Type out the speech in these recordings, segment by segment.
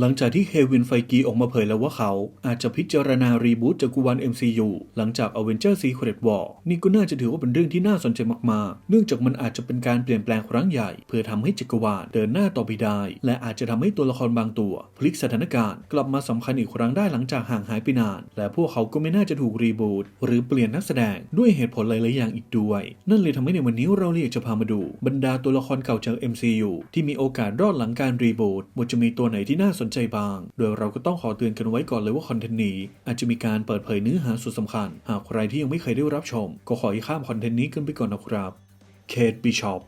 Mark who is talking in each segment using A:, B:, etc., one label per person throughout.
A: หลังจากที่เควินไฟกีออกมาเผยแล้วว่าเขาอาจจะพิจารณารีบูตจักรวาล MCU หลังจาก Avengers Secret War นี่ก็น่าจะถือว่าเป็นเรื่องที่น่าสนใจมากๆ เนื่องจากมันอาจจะเป็นการเปลี่ยนแปลงครั้งใหญ่ เพื่อทำให้จักรวาลเดินหน้าต่อไปได้ และอาจจะทำให้ตัวละครบางตัว พลิกสถานการณ์ กลับมาสำคัญอีกครั้งได้หลังจากห่างหายไปนาน และพวกเขาก็ไม่น่าจะถูกรีบูตหรือเปลี่ยนนักแสดงด้วยเหตุผลหลายๆอย่างอีกด้วย นั่นเลยทำให้ในวันนี้เราเลยอยากจะพามาดู บรรดาตัวละครเก่าจาก MCU ที่มีโอกาสรอดหลังการรีบูตว่าจะมีตัวไหนที่น่าสนใจบ้าง โดยเราก็ต้องขอเตือนกันไว้ก่อนเลยว่าคอนเทนต์นี้อาจจะมีการเปิดเผยเนื้อหาสุดสำคัญ หากใครที่ยังไม่เคยได้รับชม ก็ขอให้ข้ามคอนเทนต์นี้กันไปก่อนนะครับเคทบิชอป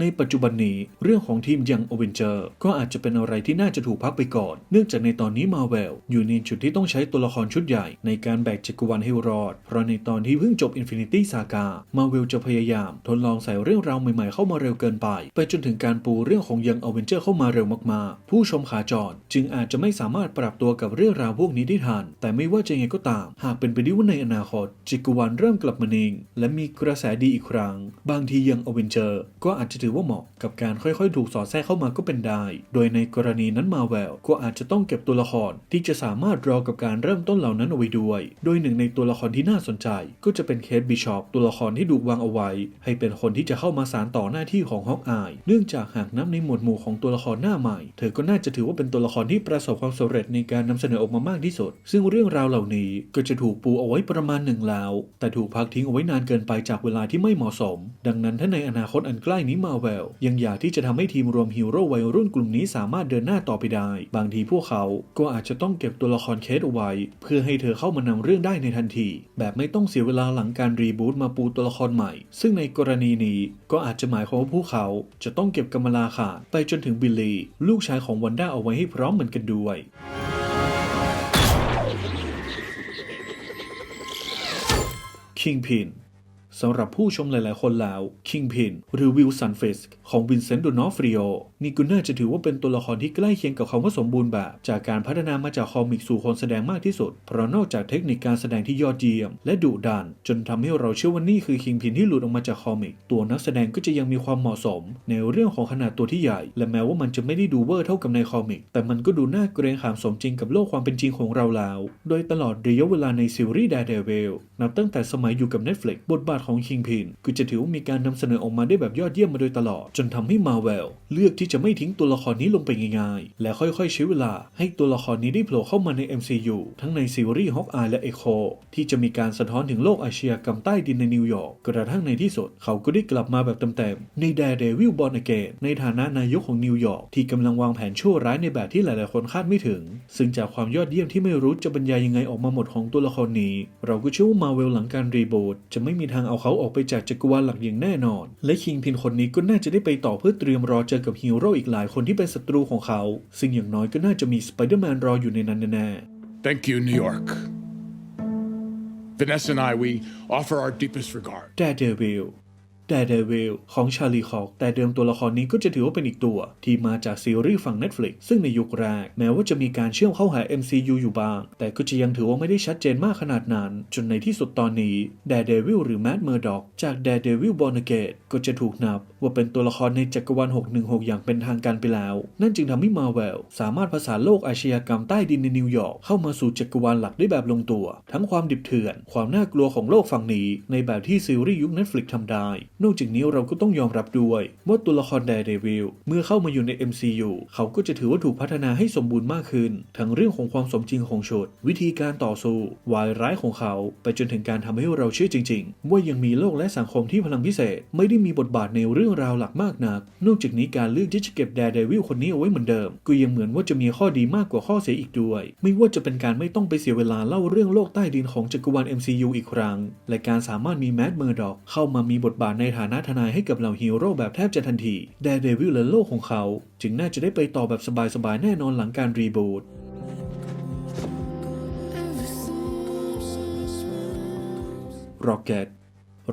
A: ในปัจจุบันนี้เรื่องของทีมยังอเวนเจอร์ก็อาจจะเป็นอะไรที่น่าจะถูกพักไปก่อน เนื่องจากในตอนนี้มาเวลอยู่ในจุดที่ต้องใช้ตัวละครชุดใหญ่ในการแบกจักรวาลให้รอด เพราะในตอนที่เพิ่งจบ Infinity Saga มาเวลจะพยายาม ทดลองใส่เรื่องราวใหม่ๆเข้ามาเร็วเกินไป ไปจนถึงการปูเรื่องของยังอเวนเจอร์เข้ามาเร็วมากๆ ผู้ชมขาจรจึงอาจจะไม่สามารถปรับตัวกับเรื่องราวพวกนี้ได้ทัน แต่ไม่ว่าจะยังไงก็ตาม หากเป็นไปได้ว่าในอนาคตจักรวาลเริ่มกลับมานิ่ง และมีกระแสดีอีกครั้ง บางทียังอเวนเจอร์ก็อาจจะถือว่าเหมาะกับการค่อยๆ ถูกสอดแทรกเข้ามาก็เป็นได้ โดยในกรณีนั้นมาแวลก็อาจจะต้องเก็บตัวละครที่จะสามารถรอกับการเริ่มต้นเหล่านั้นเอาไว้ด้วย โดยหนึ่งในตัวละครที่น่าสนใจ ก็จะเป็นเคทบิชอปตัวละครที่ถูกวางเอาไว้ ให้เป็นคนที่จะเข้ามาสานต่อหน้าที่ของฮอกอาย เนื่องจากหากนับในหมวดหมู่ของตัวละครหน้าใหม่ เธอก็น่าจะถือว่าเป็นตัวละครที่ประสบความสำเร็จในการนำเสนอออกมามากที่สุด ซึ่งเรื่องราวเหล่านี้ก็จะถูกปูเอาไว้ประมาณหนึ่งแล้ว แต่ถูกพักทิ้งเอาไว้นานเกินไปจากเวลาที่ไม่เหมาะสม ดังนั้นถ้าในอนาคตอันใกล้นี้มาแวลยังอยากที่จะทำให้ทีมรวมฮีโร่วัยรุ่นกลุ่มนี้สามารถเดินหน้าต่อไปได้ บางทีพวกเขาก็อาจจะต้องเก็บตัวละครเคสเอาไว้ เพื่อให้เธอเข้ามานำเรื่องได้ในทันที แบบไม่ต้องเสียเวลาหลังการรีบูตมาปูตัวละครใหม่ ซึ่งในกรณีนี้ก็อาจจะหมายความว่าพวกเขาจะต้องเก็บกำมลาขาดไปจนถึงบิลลี่ ลูกชายของวันด้าเอาไว้ให้พร้อมเหมือนกันด้วย Kingpin สำหรับผู้ชมหลาย ๆ คนแล้วคิงพินหรือวิลสันเฟสของวินเซนต์ดูนอฟริโอ นี่ก็น่าจะถือว่าเป็นตัวละครที่ใกล้เคียงกับคำว่าสมบูรณ์แบบ จากการพัฒนามาจากคอมิกสู่คนแสดงมากที่สุด เพราะนอกจากเทคนิคการแสดงที่ยอดเยี่ยม และดุดัน จนทำให้เราเชื่อว่านี่คือ Kingpin ที่หลุดออกมาจากคอมิก ตัวนักแสดงก็จะยังมีความเหมาะสม ในเรื่องของขนาดตัวที่ใหญ่ และแม้ว่ามันจะไม่ได้ดูเวอร์เท่ากับในคอมิก แต่มันก็ดูน่าเกรงขามสมจริงกับโลกความเป็นจริงของเราแล้ว โดยตลอดระยะเวลาในซีรีส์ Daredevil นับตั้งแต่สมัยอยู่กับ Netflix บทบาทของ Kingpin ก็จะถือว่ามีการนำเสนอออกมาได้แบบยอดเยี่ยมมาโดยตลอด จนทำให้มาเวลเลือกที่จะไม่ทิ้งตัวละครนี้ลงไปง่ายๆ และค่อยๆใช้เวลาให้ตัวละครนี้ได้โผล่เข้ามาใน MCU ทั้งในซีรีส์ฮอกอายและเอโคที่จะมีการสะท้อนถึงโลกอาชญากรรมใต้ดินในนิวยอร์กกระทั่งในที่สุด เขาก็ได้กลับมาแบบเต็มๆ ใน Daredevil Born Again ในฐานะนายกของนิวยอร์กที่กำลังวางแผนชั่วร้ายในแบบที่หลายๆ คนคาดไม่ถึง ซึ่งจากความยอดเยี่ยมที่ไม่รู้จะบรรยายยังไงออกมาหมดของตัวละครนี้ เราก็เชื่อว่ามาเวลหลังการรีบูตจะไม่มีทางเอาเขาออกไปจากจักรวาลหลักอย่างแน่นอน และคิงพินคนนี้ก็น่าจะได้ไปต่อเพื่อเตรียมรอเจอกับฮีโร่อีกหลายคนที่เป็นศัตรูของเขา ซึ่งอย่างน้อยก็น่าจะมีสไปเดอร์แมนรออยู่ในนั้นแน่
B: Thank you, New York. Vanessa and I, we offer our deepest regard.
A: ๆ Daredevil Daredevil ของชาลีคอกแต่เดิมตัวละครนี้ก็จะถือว่าเป็นอีกตัว ที่มาจากซีรีส์ฝั่ง Netflix ซึ่งในยุคแรก แม้ว่าจะมีการเชื่อมเข้าหา MCU อยู่บ้าง แต่ก็จะยังถือว่าไม่ได้ชัดเจนมากขนาดนั้น จนในที่สุดตอนนี้ Daredevil หรือ Matt Murdock จาก Daredevil Born Again ก็จะถูกนับ ว่าเป็นตัวละครในจักรวาล 616 อย่างเป็นทางการไปแล้ว นั่นจึงทำให้ Marvel สามารถผสานโลกอาชญากรรมใต้ดินในนิวยอร์กเข้ามาสู่จักรวาลหลักได้แบบลงตัว ทั้งความดิบเถื่อน ความน่ากลัวของโลกฝั่งนี้ ในแบบที่ซีรีส์ยุค Netflix ทำได้นอกจากนี้เราก็ต้องยอมรับด้วยว่าตัวละคร Daredevil เมื่อเข้ามาอยู่ใน MCU เขาก็จะถือว่าถูกพัฒนาให้สมบูรณ์มากขึ้น ทั้งเรื่องของความสมจริงของชุดวิธีการต่อสู้ วายร้ายของเขา ไปจนถึงการทำให้เราเชื่อจริง ๆ ว่ายังมีโลกและสังคมที่พลังพิเศษ ไม่ได้มีบทบาทในเรื่องราวหลักมากนัก นอกจากนี้การเลือกที่จะเก็บ Daredevil คนนี้เอาไว้เหมือนเดิม ก็ยังเหมือนว่าจะมีข้อดีมากกว่าข้อเสียอีกด้วย ไม่ว่าจะเป็นการไม่ต้องไปเสียเวลาเล่าเรื่องโลกใต้ดินของจักรวาล MCU อีกครั้ง และการสามารถมีแมดเมอร์ดอกเข้ามามีบทบาทในฐานะทนายให้กับเหล่าฮีโร่แบบแทบจะทันที แดเดวิลและโลกของเขา จึงน่าจะได้ไปต่อแบบสบายๆ แน่นอนหลังการรีบูตรอเกต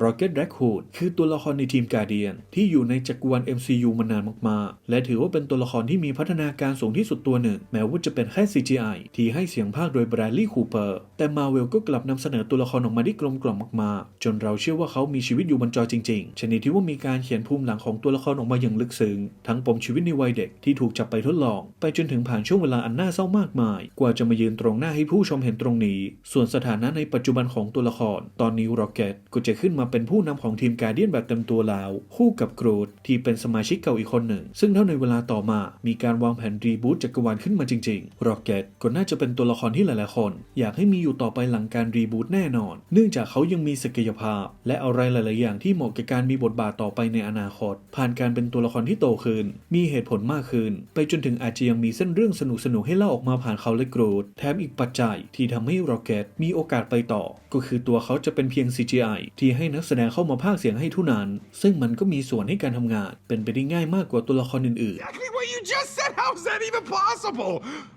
A: Rocket Raccoon คือตัวละครในทีม Guardian ที่อยู่ในจักรวาล MCU มานานมากๆ และถือว่าเป็นตัวละครที่มีพัฒนาการสูงที่สุดตัวหนึ่ง แม้ว่าจะเป็นแค่ CGI ที่ให้เสียงภาคโดย Bradley Cooper แต่ Marvel ก็กลับนำเสนอตัวละครออกมาได้กลมกล่อมมากๆ จนเราเชื่อว่าเขามีชีวิตอยู่บนจอจริงๆ ชนิดที่ว่ามีการเขียนภูมิหลังของตัวละครออกมาอย่างลึกซึ้งทั้งปมชีวิตในวัยเด็กที่ถูกจับไปทดลอง ไปจนถึงผ่านช่วงเวลาอันน่าเศร้ามากมาย กว่าจะมายืนตรงหน้าให้ผู้ชมเห็นตรงนี้ ส่วนสถานะในปัจจุบันของตัวละคร ตอนนี้ Rocket ก็จะขึ้นมาเป็นผู้นำของทีม Guardian แบบเต็มตัวแล้ว คู่กับโกรธที่เป็นสมาชิกเก่าอีกคนหนึ่ง ซึ่งเท่าในเวลาต่อมามีการวางแผนรีบูตจักรวาลขึ้นมาจริงๆ Rocket ก็น่าจะเป็นตัวละครที่หลายๆคน อยากให้มีอยู่ต่อไปหลังการรีบูตแน่นอน เนื่องจากเขายังมีศักยภาพ และอะไรหลาย ๆ อย่างที่เหมาะกับการมีบทบาทต่อไปในอนาคต ผ่านการเป็นตัวละครที่โตขึ้น มีเหตุผลมากขึ้น ไปจนถึงอาจจะยังมีเส้นเรื่องสนุกๆให้เล่าออกมาผ่านเขาและโกรธแถมอีกปัจจัยที่ทำให้ Rocket มีโอกาสไปต่อ ก็คือตัวเขาจะเป็นเพียง CGI ที่ให้นักแสดงเข้ามาพากย์เสียงให้เท่านั้นซึ่งมันก็มีส่วนให้การทำงาน เป็นไปได้ง่ายมากกว่าตัวละครอื่นๆ
C: Exactly what you just said. How is that even possible?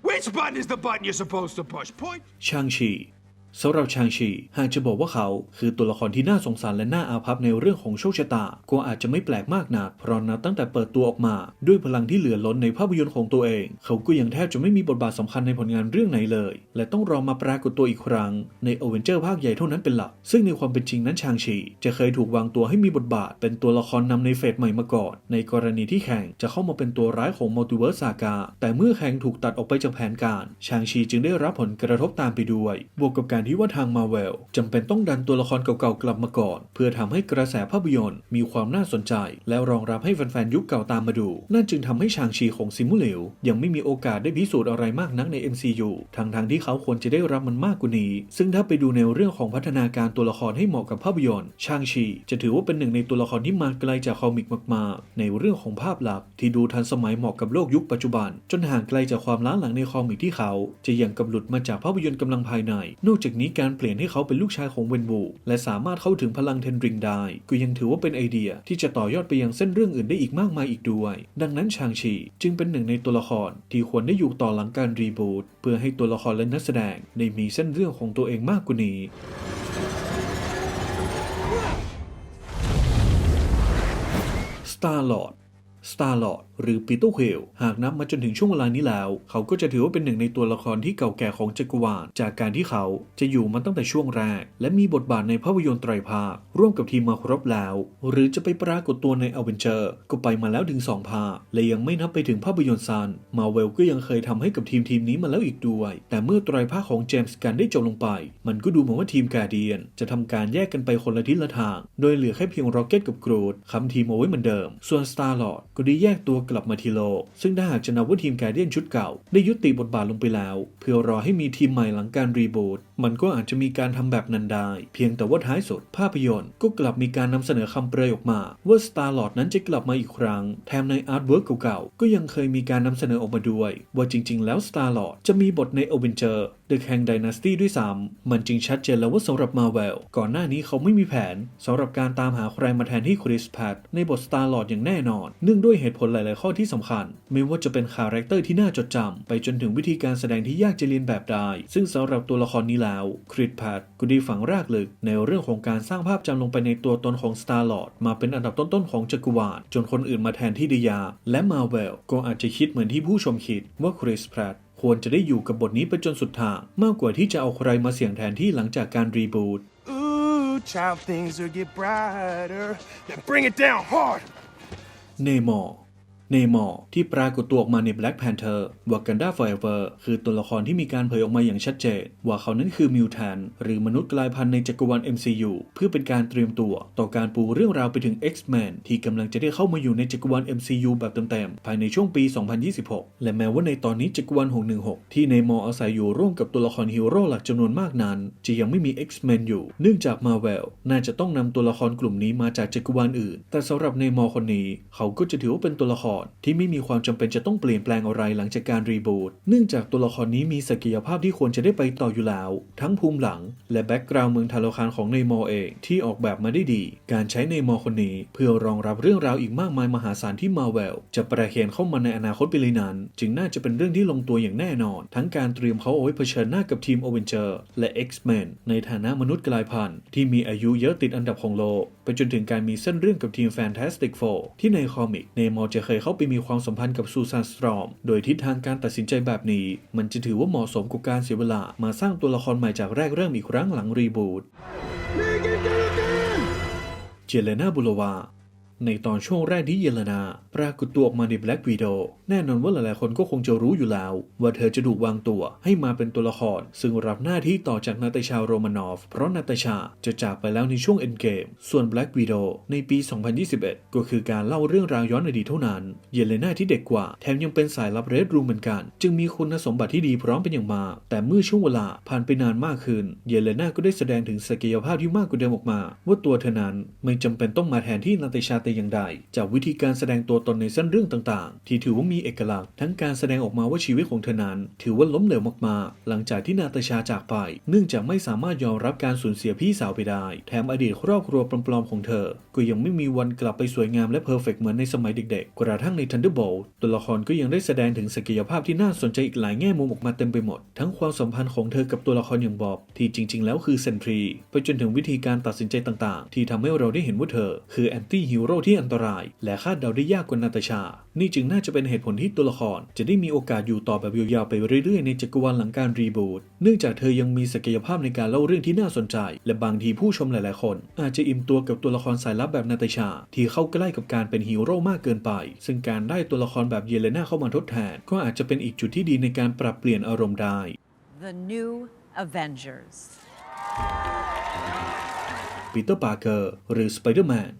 C: Which button is the button you're supposed to push? Point.
A: ชางชี สำหรับชางชีหากจะบอกว่าเขาคือตัวละครที่น่าสงสารและน่าอาภัพในเรื่องของโชคชะตา ก็อาจจะไม่แปลกมากนัก เพราะนับตั้งแต่เปิดตัวออกมา ด้วยพลังที่เหลือล้นในภาพยนตร์ของตัวเอง เขาก็ยังแทบจะไม่มีบทบาทสำคัญในผลงานเรื่องไหนเลย และต้องรอมาปรากฏตัวอีกครั้ง ในอเวนเจอร์ภาคใหญ่เท่านั้นเป็นหลัก ซึ่งในความเป็นจริงนั้นชางชี จะเคยถูกวางตัวให้มีบทบาท เป็นตัวละครนำในเฟสใหม่มาก่อน ในกรณีที่แข่งจะเข้ามาเป็นตัวร้ายของมัลติเวิร์สซากาแต่เมื่อแข่งถูกตัดออกไปจากแผนการ ชางชีจึงได้รับผลกระทบตามไปด้วย บวกกับการที่ว่าทางมาเวลจำเป็นต้องดันตัวละครเก่าๆกลับมาก่อน เพื่อทำให้กระแสภาพยนตร์มีความน่าสนใจ และรองรับให้แฟนๆยุคเก่าตามมาดู นั่นจึงทำให้ชางชีของซิมูเลวยังไม่มีโอกาสได้พิสูจน์อะไรมากนักใน MCU ทั้งทางที่เขาควรจะได้รับมันมากกว่านี้ ซึ่งถ้าไปดูในเรื่องของพัฒนาการตัวละครให้เหมาะกับภาพยนตร์ชางชี จะถือว่าเป็นหนึ่งในตัวละครที่มาไกลจากคอมิกมากๆ ในเรื่องของภาพลักษณ์ที่ดูทันสมัยเหมาะกับโลกยุคปัจจุบัน จนห่างไกลจากความล้าหลังในคอมิกที่เขา จะยังกับหลุดมาจากภาพยนตร์กำลังภายใน นอกจากนี้การเปลี่ยนให้เขาเป็นลูกชายของเวนบูและสามารถเข้าถึงพลังเทนริงได้ ก็ยังถือว่าเป็นไอเดียที่จะต่อยอดไปยังเส้นเรื่องอื่นได้อีกมากมายอีกด้วย ดังนั้นชางชีจึงเป็นหนึ่งในตัวละครที่ควรได้อยู่ต่อหลังการรีบูตเพื่อให้ตัวละครและนักแสดงได้มีเส้นเรื่องของตัวเองมากกว่านี้ Star Lord Star Lord หรือปีเตอร์เควลหากนับมาจนถึงช่วงเวลานี้แล้ว เขาก็จะถือว่าเป็นหนึ่งในตัวละครที่เก่าแก่ของจักรวาลจากการที่เขาจะอยู่มาตั้งแต่ช่วงแรก และมีบทบาทในภาพยนตร์ไตรภาค ร่วมกับทีมมาครบแล้ว หรือจะไปปรากฏตัวในอเวนเจอร์ก็ไปมาแล้วถึง 2 ภาคและยังไม่นับไปถึงภาพยนตร์ซันมาเวลก็ยังเคยทำให้กับทีมทีมนี้มาแล้วอีกด้วย แต่เมื่อไตรภาคของเจมส์กันได้จบลงไป มันก็ดูเหมือนว่าทีมกาเดียน จะทำการแยกกันไปคนละทิศละทาง โดยเหลือแค่เพียงร็อกเก็ตกับกรูดค้ำทีมเอาไว้เหมือนเดิม ส่วน Star Lord ก็ได้แยกตัวกลับมาที่โลกซึ่งถ้าหากจะนับว่าทีมการเดียนชุดเก่า ได้ยุติบทบาทลงไปแล้ว เพื่อรอให้มีทีมใหม่หลังการรีบูตมันก็อาจจะมีการทำแบบนั้นได้ เพียงแต่ว่าท้ายสุดภาพยนตร์ก็กลับมีการนำเสนอคำเปรยออกมา ว่า Star Lord นั้นจะกลับมาอีกครั้ง แถมในอาร์ตเวิร์กเก่าๆก็ยังเคยมีการนำเสนอออกมาด้วย ว่าจริง ๆ แล้ว Star Lord จะมีบทใน Avenger The Kang Dynasty ด้วยซ้ำมันจึงชัดเจนแล้วว่าสำหรับ Marvel ก่อนหน้านี้เขาไม่มีแผนสำหรับการตามหาใครมาแทนที่คริสแพตในบท Star Lord อย่างแน่นอน เนื่องด้วยเหตุผลหลายๆข้อที่สำคัญ ไม่ว่าจะเป็นคาแรคเตอร์ที่น่าจดจำไปจนถึงวิธีการแสดงที่ยากจะเรียนแบบได้ ซึ่งสำหรับตัวละครนี้แล้วคริสแพตก็ได้ฝังรากลึกในเรื่องของการสร้างภาพจำลงไปในตัวตนของ Star Lord มาเป็นอันดับต้นๆของจักรวาลจนคนอื่นมาแทนที่ได้ยากและ Marvel ก็อาจจะคิดเหมือนที่ผู้ชมคิดว่าคริสแพตควรจะได้อยู่กับบทนี้ไปจนสุดทางมากกว่าที่จะเอาใครมาเสี่ยงแทนที่หลังจากการรีบูต
C: Ooh, child, things will get brighter. Then bring it down hard.
A: เนมอร์ เนมอร์ที่ปรากฏตัวออกมาใน Black Panther Wakanda Forever คือตัวละครที่มีการเผยออกมาอย่างชัดเจน ว่าเขานั้นคือมิวแทนหรือมนุษย์กลายพันธุ์ในจักรวาล MCU เพื่อเป็นการเตรียมตัว ต่อการปูเรื่องราวไปถึง X-Men ที่กำลังจะได้เข้ามาอยู่ในจักรวาล MCU แบบเต็มๆ ภายในช่วงปี 2026 และแม้ว่าในตอนนี้จักรวาล 616 ที่เนมอร์อาศัยอยู่ร่วมกับตัวละครฮีโร่หลักจำนวนมากนั้น จะยังไม่มี X-Men อยู่ เนื่องจาก Marvel น่าจะต้องนำตัวละครกลุ่มนี้มาจากจักรวาลอื่น แต่สำหรับเนมอร์คนนี้ เขาก็จะถือว่าเป็นตัวละครรที่ไม่มีความจำเป็นจะต้องเปลี่ยนแปลงอะไรหลังจากการรีบูตเนื่องจากตัวละครนี้มีศักยภาพที่ควรจะได้ไปต่ออยู่แล้ว ทั้งภูมิหลัง และแบ็กกราวด์เมืองทาโลคานของเนมอเองที่ออกแบบมาได้ดี การใช้เนมอคนนี้เพื่อรองรับเรื่องราวอีกมากมายมหาศาลที่มาเวลจะประเคนเข้ามาในอนาคตไปเลยนั้น จึงน่าจะเป็นเรื่องที่ลงตัวอย่างแน่นอน ทั้งการเตรียมเขาเอาไว้เผชิญหน้ากับทีม o v e n g e r และ X-Men ในฐานะมนุษย์กลายพันธุ์ที่มีอายุเยอะติดอันดับของโลก ไปจนถึงการมีเส้นเรื่องกับทีม Fantastic Four ที่ในคอมิกเนมอร์จะเคยเข้าไปมีความสัมพันธ์กับซูซานสตรอม โดยทิศทางการตัดสินใจแบบนี้ มันจะถือว่าเหมาะสมกับการเสียเวลา มาสร้างตัวละครใหม่จากแรกเริ่มอีกครั้งหลังรีบูตเจเลนาบุโลวา ในตอนช่วงแรกที่เยเลนาปรากฏตัวออกมาใน Black Widow แน่นอนว่าหลายๆคนก็คงจะรู้อยู่แล้ว ว่าเธอจะถูกวางตัวให้มาเป็นตัวละคร ซึ่งรับหน้าที่ต่อจากนาตาชาโรมานอฟ เพราะนาตาชาจะจากไปแล้วในช่วง Endgame ส่วน Black Widow ในปี 2021 ก็คือการเล่าเรื่องราวย้อนอดีตเท่านั้น เยเลนาที่เด็กกว่าแถมยังเป็นสายลับเรดรูมเหมือนกัน จึงมีคุณสมบัติที่ดีพร้อมเป็นอย่างมากแต่เมื่อช่วงเวลาผ่านไปนานมากขึ้น เยเลนาก็ได้แสดงถึงศักยภาพที่มากกว่าเดิมออกมา ว่าตัวเธอนั้นไม่จำเป็นต้องมาแทนที่นาตาชาแต่อย่างใด จากวิธีการแสดงตัวตนในเส้นเรื่องต่างๆ ที่ถือว่ามีเอกลักษณ์ทั้งการแสดงออกมาว่าชีวิตของเธอนั้น ถือว่าล้มเหลวมากๆ หลังจากที่นาตาชาจากไป เนื่องจากไม่สามารถยอมรับการสูญเสียพี่สาวไปได้ แถมอดีตครอบครัวปลอมๆของเธอ ก็ยังไม่มีวันกลับไปสวยงามและเพอร์เฟกเหมือนในสมัยเด็กๆ กระทั่งใน Thunderbolt ตัวละครก็ยังได้แสดงถึงศักยภาพที่น่าสนใจอีกหลายแง่มุมออกมาเต็มไปหมด ทั้งความสัมพันธ์ของเธอกับตัวละครอย่างบอบที่จริง ๆ แล้วคือเซนทรีไปจนถึงวิธีการตัดสินใจต่างๆ ที่ทำให้เราได้เห็นว่าเธอ คือแอนตี้ฮีโรที่อันตราย และคาดเดาได้ยากกว่านาตาชา นี่จึงน่าจะเป็นเหตุผลที่ตัวละคร จะได้มีโอกาสอยู่ต่อแบบยาวๆไปเรื่อยๆในจักรวาลหลังการรีบูตเนื่องจากเธอยังมีศักยภาพในการเล่าเรื่องที่น่าสนใจ และบางทีผู้ชมหลายๆคน อาจจะอิ่มตัวกับตัวละครสายลับแบบนาตาชา ที่เข้าใกล้กับการเป็นฮีโร่มากเกินไป ซึ่งการได้ตัวละครแบบเยเลนาเข้ามาทดแทน ก็อาจจะเป็นอีกจุดที่ดีในการปรับเปลี่ยนอารมณ์ได้
D: The new Avengers.
A: ปีเตอร์ ปาร์เกอร์ หรือสไปเดอร์แมน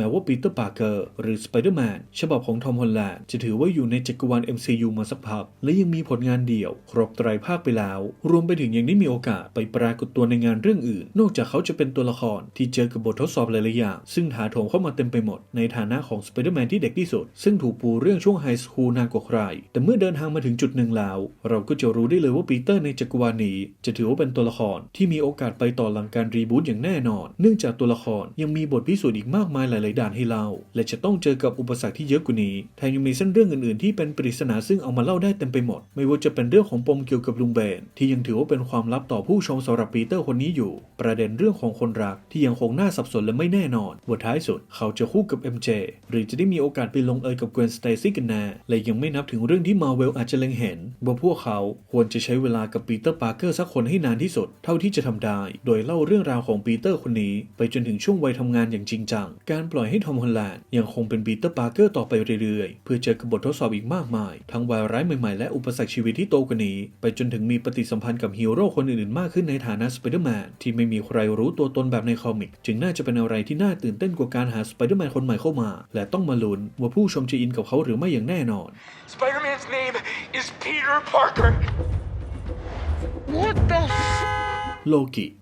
A: แม้ว่าปีเตอร์ปาร์เกอร์หรือสไปเดอร์แมนฉบับของทอมฮอลแลนด์จะถือว่าอยู่ในจักรวาล MCU มาสักพัก และยังมีผลงานเดี่ยว ครบไตรภาคไปแล้ว รวมไปถึงยังได้มีโอกาสไปปรากฏตัวในงานเรื่องอื่น นอกจากเขาจะเป็นตัวละครที่เจอกับบททดสอบหลายๆอย่างซึ่งถาโถมเข้ามาเต็มไปหมด ในฐานะของสไปเดอร์แมนที่เด็กที่สุด ซึ่งถูกปูเรื่องช่วงไฮสคูลนานกว่าใคร แต่เมื่อเดินทางมาถึงจุดหนึ่งแล้ว เราก็จะรู้ได้เลยว่าปีเตอร์ในจักรวาลนี้ จะถือว่าเป็นตัวละครที่มีโอกาสไปต่อหลังการรีบูตอย่างแน่นอน เนื่องจากตัวละครยังมีบทพิสูจน์อีกมากมายหลายๆด่านให้เล่า และจะต้องเจอกับอุปสรรคที่เยอะกว่านี้แถมยังมีเส้นเรื่องอื่นๆที่เป็นปริศนาซึ่งเอามาเล่าได้เต็มไปหมด ไม่ว่าจะเป็นเรื่องของปมเกี่ยวกับลุงเบนที่ยังถือว่าเป็นความลับต่อผู้ชมสำหรับปีเตอร์คนนี้อยู่ ประเด็นเรื่องของคนรักที่ยังคงน่าสับสนและไม่แน่นอนว่าท้ายสุด เขาจะคู่กับ MJ หรือจะได้มีโอกาสไปลงเอยกับ Gwen Stacy กันแน่และยังไม่นับถึงเรื่องที่มาเวลอาจจะเล็งเห็นว่าพวกเขาควรจะใช้เวลากับปีเตอร์ปาร์เกอร์สักคนให้นานที่สุด เท่าที่จะทำได้ โดยเล่าเรื่องราวของปีเตอร์คนนี้ ไปจนถึงช่วงวัยทำงานอย่างจริงจังการปล่อยให้ทอมฮอลแลนด์ยังคงเป็นปีเตอร์ปาร์เกอร์ต่อไปเรื่อยๆ เพื่อเจอกับบททดสอบอีกมากมาย ทั้งวายร้ายใหม่ๆ และอุปสรรคชีวิตที่โตกว่านี้ ไปจนถึงมีปฏิสัมพันธ์กับฮีโร่คนอื่นๆ มากขึ้นในฐานะสไปเดอร์แมนที่ไม่มีใครรู้ตัวตนแบบในคอมิก จึงน่าจะเป็นอะไรที่น่าตื่นเต้นกว่าการหาสไปเดอร์แมนคนใหม่เข้ามา และต้องมาลุ้นว่าผู้ชมจะอินกับเขาหรือไม่อย่างแน่นอน
C: Spider Man's name is Peter Parker. What the?
A: โลกิ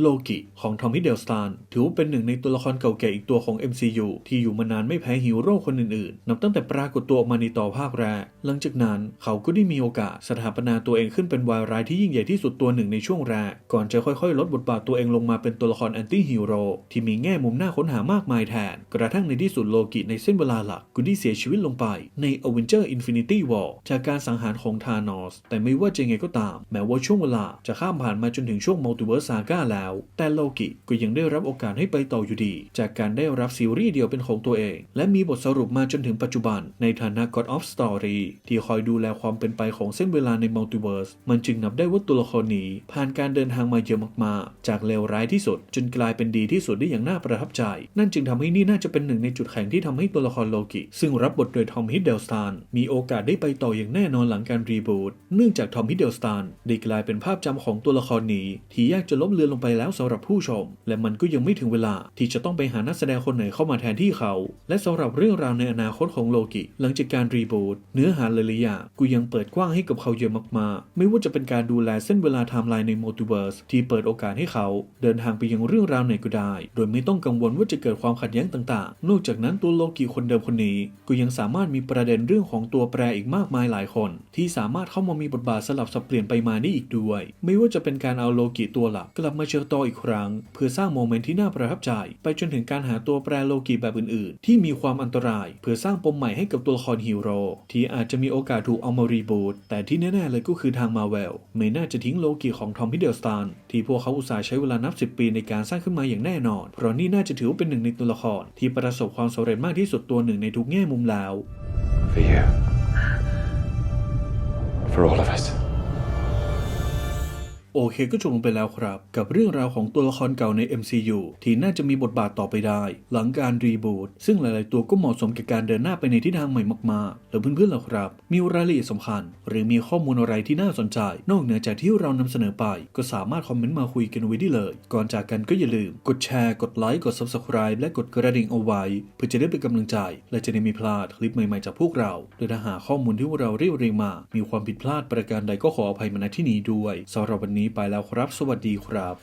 A: โลกิของทอมฮิดเดลสตานถือว่าเป็นหนึ่งในตัวละครเก่าแก่อีกตัวของ MCU ที่อยู่มานานไม่แพ้ฮีโร่คนอื่นๆ นับตั้งแต่ปรากฏตัวออกมาในต่อภาคแรก หลังจากนั้นเขาก็ได้มีโอกาสสถาปนาตัวเองขึ้นเป็นวายร้ายที่ยิ่งใหญ่ที่สุดตัวหนึ่งในช่วงแรก ก่อนจะค่อยๆ ลดบทบาทตัวเองลงมาเป็นตัวละครแอนตี้ฮีโร่ที่มีแง่มุมน่าค้นหามากมายแทน กระทั่งในที่สุดโลกิในเส้นเวลาหลักก็ได้เสียชีวิตลงไปใน Avenger Infinity War จากการสังหารของธานอสแต่ไม่ว่าจะยังไงก็ตาม แม้ว่าช่วงเวลาจะข้ามผ่านมาจนถึงช่วง Multiverse Saga แล้วแต่โลกิก็ยังได้รับโอกาสให้ไปต่ออยู่ดี จากการได้รับซีรีส์เดียวเป็นของตัวเอง และมีบทสรุปมาจนถึงปัจจุบัน ในฐานะ God of Story ที่คอยดูแลความเป็นไปของเส้นเวลาใน Multiverse มันจึงนับได้ว่าตัวละครนี้ผ่านการเดินทางมาเยอะมากๆ จากเลวร้ายที่สุด จนกลายเป็นดีที่สุดได้อย่างน่าประทับใจ นั่นจึงทำให้นี่น่าจะเป็นหนึ่งในจุดแข็งที่ทำให้ตัวละครโลกิ ซึ่งรับบทโดยทอมฮิดเดลสตานมีโอกาสได้ไปต่ออย่างแน่นอนหลังการรีบูตเนื่องจากทอมฮิดเดลสตานได้กลายเป็นภาพจำของตัวละครนี้ที่ยากจะลบเลือนลงไปแล้วสำหรับผู้ชม และมันก็ยังไม่ถึงเวลาที่จะต้องไปหานักแสดงคนไหนเข้ามาแทนที่เขา และสำหรับเรื่องราวในอนาคตของโลกิหลังจากการรีบูตเนื้อหาหลายๆอย่างกูยังเปิดกว้างให้กับเขาเยอะมากๆ ไม่ว่าจะเป็นการดูแลเส้นเวลาไทม์ไลน์ในมัลติเวิร์สที่เปิดโอกาสให้เขา เดินทางไปยังเรื่องราวไหนก็ได้ โดยไม่ต้องกังวลว่าจะเกิดความขัดแย้งต่างๆ นอกจากนั้นตัวโลกิคนเดิมคนนี้ก็ยังสามารถมีประเด็นเรื่องของตัวแปรอีกมากมายหลายคน ที่สามารถเข้ามามีบทบาทสลับสับเปลี่ยนไปมาได้อีกด้วย ไม่ว่าจะเป็นการเอาโลกิตัวหลักกลับมาเจอตอีกครั้ง เพื่อสร้างโมเมนต์ที่น่าประทับใจ ไปจนถึงการหาตัวแปรโลกิแบบอื่นๆ ที่มีความอันตราย เพื่อสร้างปมใหม่ให้กับตัวละครฮีโร่ที่อาจจะมีโอกาสถูกเอามารีบูตแต่ที่แน่ๆเลยก็คือทางมาเวลไม่น่าจะทิ้งโลกิของทอมพิเดลสตานที่พวกเขาอุตส่าห์ใช้เวลานับ 10 ปีในการสร้างขึ้นมาอย่างแน่นอน เพราะนี่น่าจะถือว่าเป็นหนึ่งในตัวละคร ที่ประสบความสำเร็จมากที่สุดตัวหนึ่งในทุกแง่มุมแล้ว
E: For you. For all of us.
A: โอเคก็จบลงไปแล้วครับ กับเรื่องราวของตัวละครเก่าใน MCU ที่น่าจะมีบทบาทต่อไปได้ หลังการรีบูตซึ่งหลาย ๆ ตัวก็เหมาะสมกับการเดินหน้าไปในทิศทางใหม่มาก ๆ แล้วเพื่อนๆล่ะครับ มีรายละเอียดสำคัญ หรือมีข้อมูลอะไรที่น่าสนใจ นอกเหนือจากที่เรานำเสนอไป ก็สามารถคอมเมนต์มาคุยกันไว้ได้เลย ก่อนจากกันก็อย่าลืม กดแชร์ กดไลค์ กด Subscribe และกดกระดิ่งเอาไว้ เพื่อจะได้เป็นกำลังใจ และจะได้ม่พลาดคลิปใหม่ ๆ จากพวกเรา โดยถ้าหาข้อมูลที่เราเรียบเรียงมา มีความผิดพลาดประการใดก็ขออภัยมาณที่นี้ด้วยสำหรับวันนี้นี้ไปแล้วครับ สวัสดีครับ